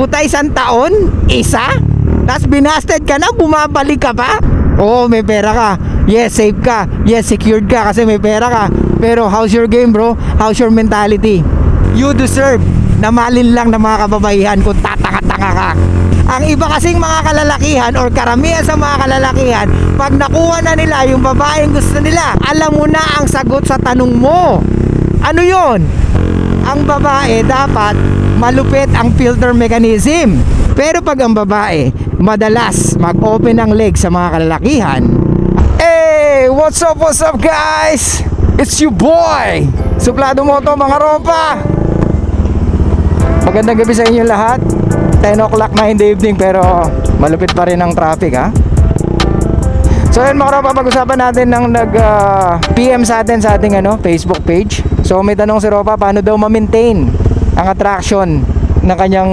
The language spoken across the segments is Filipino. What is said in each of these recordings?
Puta, isang taon? Isa? Tapos binasted ka na, bumabalik ka pa? Oo, may pera ka. Yes, safe ka. Yes, secured ka kasi may pera ka. Pero how's your game, bro? How's your mentality? You deserve na malin lang ng mga kababaihan kung tatanga-tanga ka. Ang iba kasing mga kalalakihan or karamihan sa mga kalalakihan, pag nakuha na nila yung babaeng gusto nila, alam mo na ang sagot sa tanong mo. Ano yon? Ang babae dapat malupit ang filter mechanism. Pero pag ang babae madalas mag-open ng leg sa mga kalalakihan, Hey! What's up, what's up guys? It's you boy! Suplado mo to mga ropa! Magandang gabi sa inyo lahat 10 o'clock na in the evening pero malupit pa rin ang traffic ha So yun mga ropa, pag-usapan natin ng nag ah, PM sa atin sa ating ano, Facebook page So may tanong si Ropa, paano daw ma-maintain ang attraction ng kanyang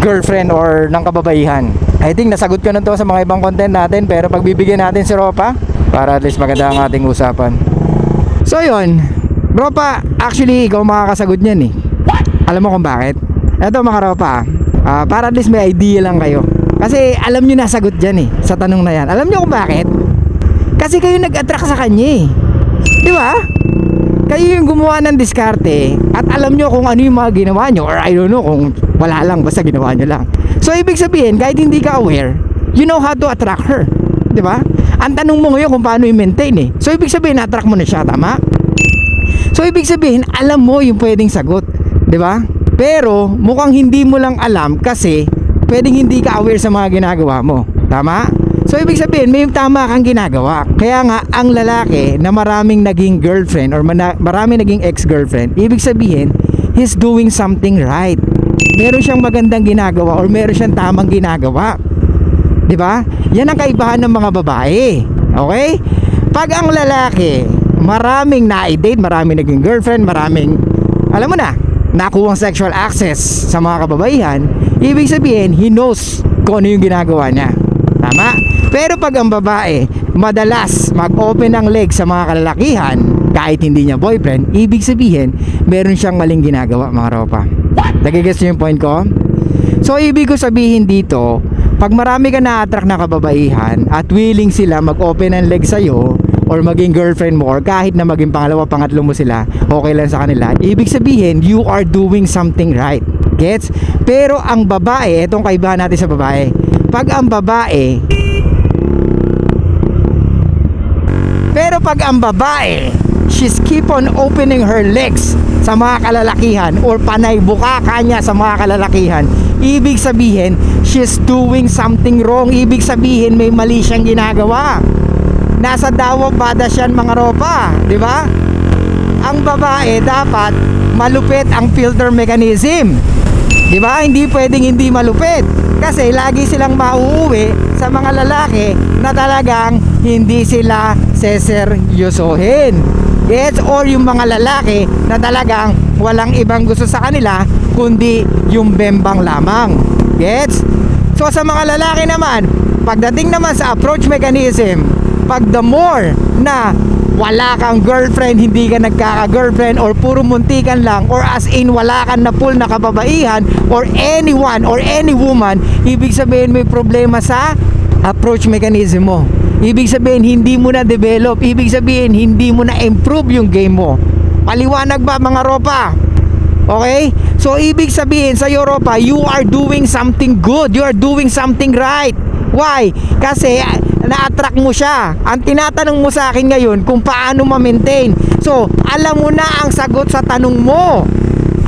girlfriend or ng kababaihan I think nasagot ko na to sa mga ibang content natin pero pagbibigyan natin si Ropa para at least maganda ang ating usapan So yun, Ropa, actually ikaw makakasagot niyan eh alam mo kung bakit? Eto mga ropa, ah, para at least may idea lang kayo. Kasi alam nyo na sagot dyan eh, sa tanong na yan. Alam nyo kung bakit? Kasi kayo nag-attract sa kanya eh. Di ba? Kayo yung gumawa ng diskarte at alam nyo kung ano yung mga ginawa nyo or I don't know kung wala lang, basta ginawa nyo lang. So ibig sabihin, kahit hindi ka aware, you know how to attract her. Di ba? Ang tanong mo ngayon kung paano i-maintain eh. So ibig sabihin, na-attract mo na siya, tama? So ibig sabihin, alam mo yung pwedeng sagot, 'di ba? Pero mukhang hindi mo lang alam kasi pwedeng hindi ka aware sa mga ginagawa mo. Tama? So ibig sabihin, may tama kang ginagawa. Kaya nga ang lalaki na maraming naging girlfriend or maraming naging ex-girlfriend, ibig sabihin, he's doing something right. Meron siyang magandang ginagawa or meron siyang tamang ginagawa. 'Di ba? Yan ang kaibahan ng mga babae. Okay? Pag ang lalaki, maraming na-date, maraming naging girlfriend, maraming alam mo na, nakuha sexual access sa mga kababaihan, ibig sabihin, he knows kung ano yung ginagawa niya. Tama? Pero pag ang babae, madalas mag-open ng leg sa mga kalalakihan, kahit hindi niya boyfriend, ibig sabihin, meron siyang maling ginagawa mga ropa. Nagigets niyo yung point ko? So ibig ko sabihin dito, pag marami ka na-attract na kababaihan at willing sila mag-open ng leg sa'yo or maging girlfriend mo or kahit na maging pangalawa, pangatlo mo sila, okay lang sa kanila. Ibig sabihin, you are doing something right. Gets? Pero ang babae, itong kaibahan natin sa babae. Pag ang babae, pero pag ang babae, she's keep on opening her legs sa mga kalalakihan or panay bukaka niya sa mga kalalakihan, ibig sabihin, she's doing something wrong. Ibig sabihin, may mali siyang ginagawa. Nasa dawang bada siyan mga ropa, di ba? Ang babae dapat malupit ang filter mechanism. Di ba? Hindi pwedeng hindi malupit. Kasi lagi silang mauuwi sa mga lalaki na talagang hindi sila seseryosohin. Gets? Or yung mga lalaki na talagang walang ibang gusto sa kanila kundi yung bembang lamang. Gets? So sa mga lalaki naman, pagdating naman sa approach mechanism, pag the more na wala kang girlfriend, hindi ka nagkaka-girlfriend or puro muntikan lang or as in wala kang na full na kababaihan or anyone or any woman, ibig sabihin may problema sa approach mechanism mo. Ibig sabihin hindi mo na develop, ibig sabihin hindi mo na improve yung game mo. Paliwanag ba mga ropa? Okay? So ibig sabihin sa Europa, you are doing something good. You are doing something right. Why? Kasi na-attract mo siya. Ang tinatanong mo sa akin ngayon kung paano ma-maintain. So, alam mo na ang sagot sa tanong mo.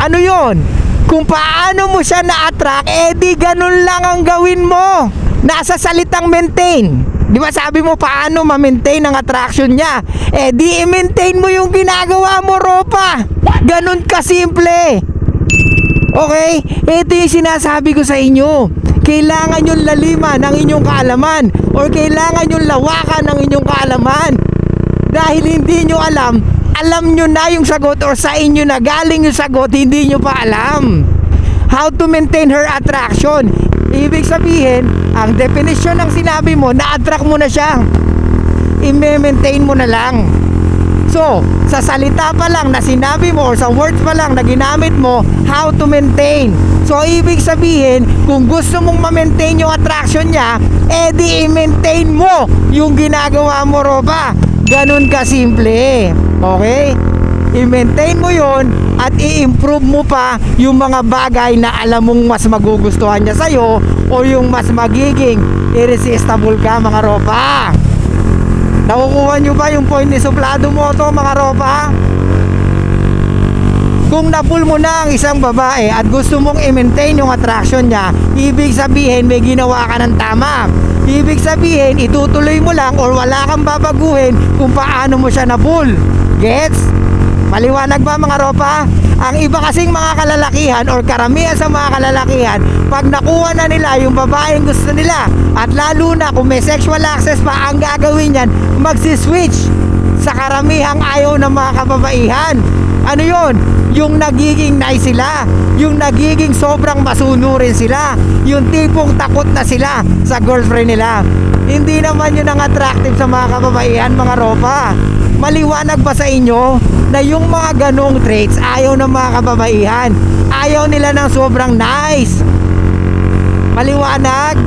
Ano yon? Kung paano mo siya na-attract, eh di ganun lang ang gawin mo. Nasa salitang maintain. Di ba sabi mo paano ma-maintain ang attraction niya? Eh di i-maintain mo yung ginagawa mo, Ropa. Ganun kasimple. Okay? Ito yung sinasabi ko sa inyo. Kailangan yung laliman ng inyong kaalaman or kailangan yung lawakan ng inyong kaalaman. Dahil hindi nyo alam, alam nyo na yung sagot or sa inyo na galing yung sagot, hindi nyo pa alam. How to maintain her attraction. Ibig sabihin, ang definition ng sinabi mo, na-attract mo na siya. I-maintain mo na lang. So, sa salita pa lang na sinabi mo or sa words pa lang na ginamit mo, how to maintain. So, ibig sabihin, kung gusto mong ma-maintain yung attraction niya, edi i-maintain mo yung ginagawa mo, Ropa. Ganun ka simple. Okay? I-maintain mo yon at i-improve mo pa yung mga bagay na alam mong mas magugustuhan niya sa'yo o yung mas magiging irresistible ka mga ropa. Nakukuha nyo ba yung point ni Suplado mo to mga ropa? Kung napul mo na ang isang babae at gusto mong i-maintain yung attraction niya, ibig sabihin may ginawa ka ng tama. Ibig sabihin, itutuloy mo lang or wala kang babaguhin kung paano mo siya napul. Gets? Maliwanag ba mga ropa? Ang iba kasing mga kalalakihan or karamihan sa mga kalalakihan, pag nakuha na nila yung babaeng gusto nila at lalo na kung may sexual access pa, ang gagawin yan, magsiswitch sa karamihang ayaw ng mga kababaihan. Ano yon? Yung nagiging nice sila, yung nagiging sobrang masunurin sila, yung tipong takot na sila sa girlfriend nila. Hindi naman yun ang attractive sa mga kababaihan, mga ropa. Maliwanag ba sa inyo na yung mga ganong traits ayaw ng mga kababaihan? Ayaw nila ng sobrang nice. Maliwanag?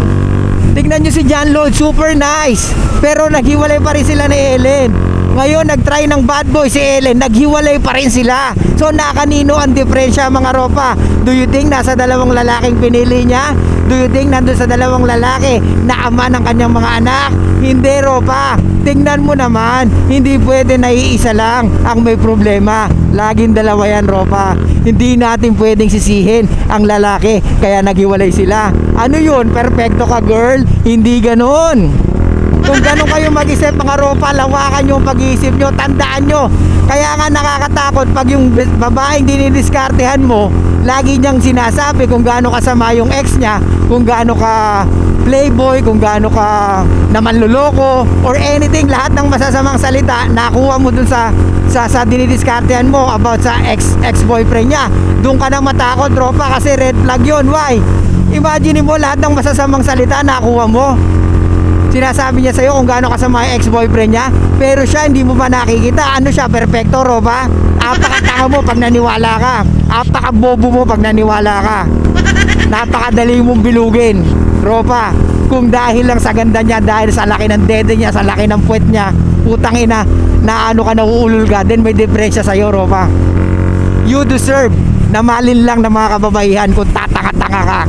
Tignan nyo si John Lloyd, super nice. Pero naghiwalay pa rin sila ni Ellen. Ngayon, nag-try ng bad boy si Ellen, naghiwalay pa rin sila. So, nakanino ang diferensya mga ropa? Do you think nasa dalawang lalaking pinili niya? Think nandun sa dalawang lalaki na ama ng kanyang mga anak? Hindi ropa. Tingnan mo naman, hindi pwede na iisa lang ang may problema. Laging dalawa yan ropa. Hindi natin pwedeng sisihin ang lalaki kaya naghiwalay sila. Ano yun? Perfecto ka girl? Hindi ganon. Kung ganun kayo mag-isip mga ropa, lawakan yung pag-iisip nyo, tandaan nyo. Kaya nga nakakatakot pag yung babaeng dinidiskartehan mo, lagi niyang sinasabi kung gaano kasama yung ex niya, kung gaano ka playboy, kung gaano ka naman luloko, or anything, lahat ng masasamang salita, nakuha mo dun sa sa, sa dinidiskartehan mo about sa ex ex-boyfriend niya. Doon ka na matakot, tropa, kasi red flag yun. Why? Imagine mo lahat ng masasamang salita nakuha mo sinasabi niya sa'yo kung gaano kasama yung ex-boyfriend niya pero siya hindi mo pa nakikita? Ano siya perfecto roba? Apakatanga mo pag naniwala ka. Apakabobo mo pag naniwala ka. Napakadali mong bilugin ropa kung dahil lang sa ganda niya dahil sa laki ng dede niya sa laki ng puwet niya utang ina na ano ka nauulol ka then may diferensya sa'yo ropa you deserve na malin lang ng mga kababaihan kung tatanga-tanga ka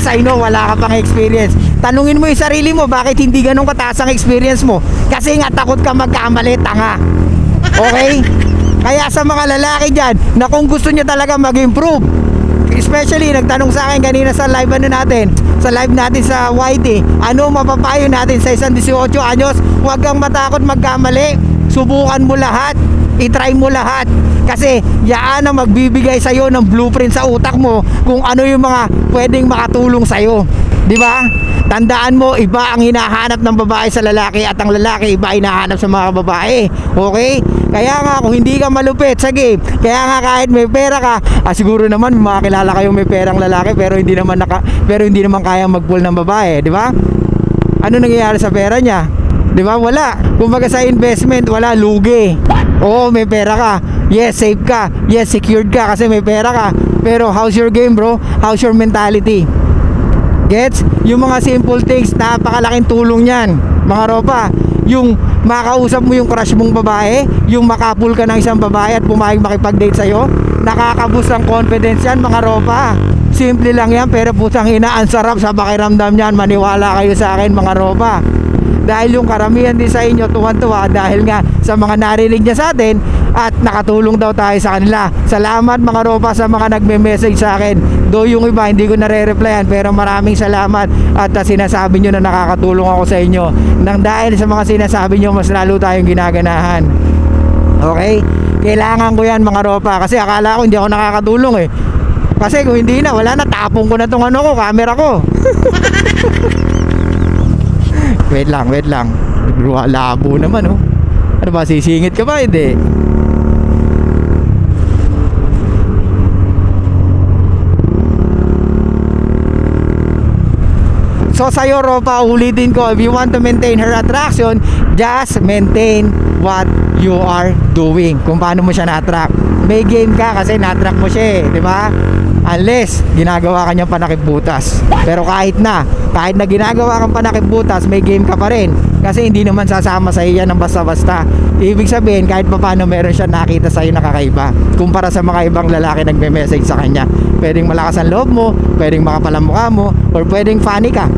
Yes, I know, wala ka pang experience. Tanungin mo yung sarili mo, bakit hindi ganun kataas ang experience mo? Kasi nga takot ka magkamali, tanga. Okay? Kaya sa mga lalaki dyan, na kung gusto nyo talaga mag-improve, especially nagtanong sa akin kanina sa live ano natin, sa live natin sa YT, ano mapapayo natin sa isang 18 anyos? Huwag kang matakot magkamali. Subukan mo lahat. I-try mo lahat. Kasi yaan ang magbibigay sa'yo ng blueprint sa utak mo kung ano yung mga pwedeng makatulong sa'yo. Di ba? Tandaan mo, iba ang hinahanap ng babae sa lalaki at ang lalaki iba hinahanap sa mga babae. Okay? Kaya nga kung hindi ka malupit sa game, kaya nga kahit may pera ka, ah, siguro naman makakilala kayong may perang lalaki pero hindi naman naka, pero hindi naman kaya mag-pull ng babae, di ba? Ano nangyayari sa pera niya? Di ba? Wala. Kumbaga sa investment, wala lugi. Oo, may pera ka. Yes, safe ka. Yes, secured ka kasi may pera ka. Pero how's your game, bro? How's your mentality? Gets? Yung mga simple things, napakalaking tulong yan. Mga ropa, yung makausap mo yung crush mong babae, yung makapul ka ng isang babae at pumayag makipag-date sa'yo, nakakaboost ng confidence yan, mga ropa. Simple lang yan, pero putang ina, ang sarap sa pakiramdam yan. Maniwala kayo sa akin, mga ropa. Dahil yung karamihan din sa inyo tuwan-tuwa dahil nga sa mga narinig niya sa atin at nakatulong daw tayo sa kanila. Salamat mga ropa sa mga nagme-message sa akin. Do yung iba hindi ko nare-replyan pero maraming salamat at uh, sinasabi nyo na nakakatulong ako sa inyo. Nang dahil sa mga sinasabi nyo mas lalo tayong ginaganahan. Okay? Kailangan ko yan mga ropa kasi akala ko hindi ako nakakatulong eh. Kasi kung hindi na, wala na, tapong ko na tong ano ko, camera ko. wait lang, wait lang. Labo naman oh. Ano ba, sisingit ka ba? Hindi. So sa'yo Ropa, ulitin ko, if you want to maintain her attraction, just maintain what you are doing. Kung paano mo siya na-attract. May game ka kasi na-attract mo siya eh, di ba? Unless ginagawa ka niyang panakip butas. Pero kahit na, kahit na ginagawa kang panakip butas, may game ka pa rin. Kasi hindi naman sasama sa iyo yan ng basta-basta. Ibig sabihin, kahit pa paano meron siya nakita sa iyo na kakaiba. Kumpara sa mga ibang lalaki nagme-message sa kanya. Pwedeng malakas ang loob mo, pwedeng makapal ang mukha mo, or pwedeng funny ka.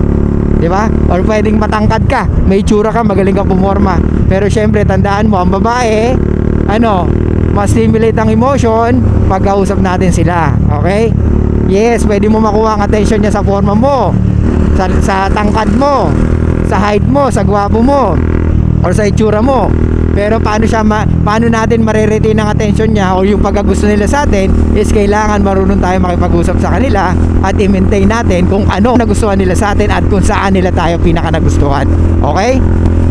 Di ba? Or pwedeng matangkad ka, may tsura ka, magaling ka pumorma. Pero syempre, tandaan mo, ang babae, ano, mas stimulate ang emotion pag kausap natin sila. Okay? Yes, pwede mo makuha ang attention niya sa forma mo, sa, sa tangkad mo, sa height mo, sa gwapo mo, or sa itsura mo. Pero paano siya ma- paano natin mareretain ang attention niya o yung pagkagusto nila sa atin is kailangan marunong tayo makipag-usap sa kanila at i-maintain natin kung ano nagustuhan nila sa atin at kung saan nila tayo pinaka nagustuhan. Okay?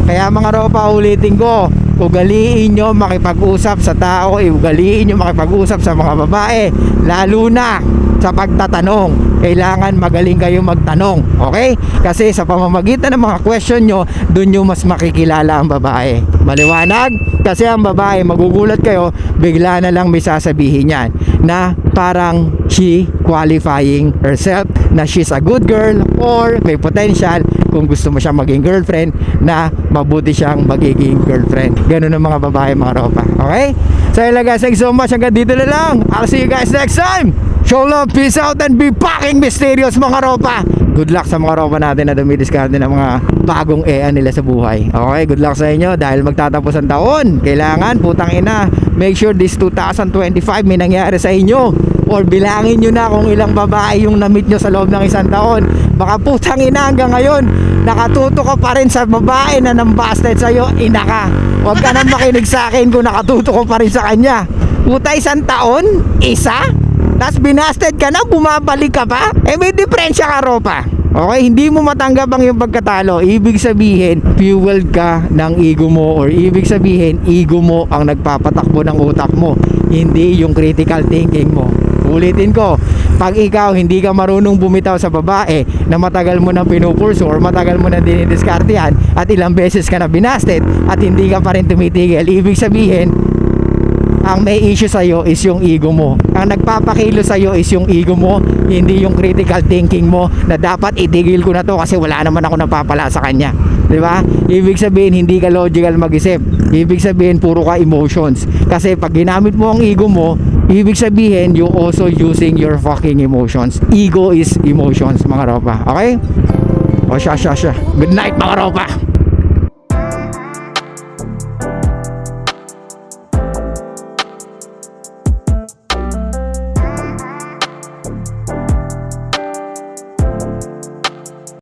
Kaya mga ropa, ulitin ko, ugaliin nyo makipag-usap sa tao, ugaliin nyo makipag-usap sa mga babae, lalo na sa pagtatanong. Kailangan magaling kayo magtanong, okay? Kasi sa pamamagitan ng mga question nyo, dun nyo mas makikilala ang babae. Maliwanag? Kasi ang babae, magugulat kayo, bigla na lang may sasabihin yan na parang she qualifying herself na she's a good girl or may potential kung gusto mo siya maging girlfriend na mabuti siyang magiging girlfriend. Ganun ang mga babae mga ropa. Okay? So yun lang guys, thanks so much. Hanggang dito na lang. I'll see you guys next time. Show love, peace out, and be fucking mysterious mga ropa. Good luck sa mga ropa natin na dumidiskarte ng mga bagong EA nila sa buhay. Okay, good luck sa inyo dahil magtatapos ang taon. Kailangan, putang ina, make sure this 2025 may nangyari sa inyo. Or bilangin nyo na kung ilang babae yung na-meet nyo sa loob ng isang taon. Baka putang ina hanggang ngayon, nakatuto ka pa rin sa babae na nambasted sa'yo, ina ka. Huwag ka nang makinig sa akin kung nakatuto ka pa rin sa kanya. Puta isang taon? Isa? Tapos binasted ka na, bumabalik ka pa? Eh may diferensya ka, Ropa. Okay, hindi mo matanggap ang iyong pagkatalo. Ibig sabihin, fueled ka ng ego mo or ibig sabihin, ego mo ang nagpapatakbo ng utak mo. Hindi yung critical thinking mo. Ulitin ko, pag ikaw hindi ka marunong bumitaw sa babae na matagal mo na pinupurso or matagal mo na dinidiskartehan at ilang beses ka na binasted at hindi ka pa rin tumitigil, ibig sabihin, ang may issue sa'yo is yung ego mo. Ang nagpapakilo sa'yo is yung ego mo, hindi yung critical thinking mo na dapat itigil ko na to kasi wala naman ako napapala sa kanya. 'Di ba? Ibig sabihin hindi ka logical mag-isip. Ibig sabihin puro ka emotions. Kasi pag ginamit mo ang ego mo, ibig sabihin you also using your fucking emotions. Ego is emotions mga ropa. Okay? O siya siya siya. Good night mga ropa.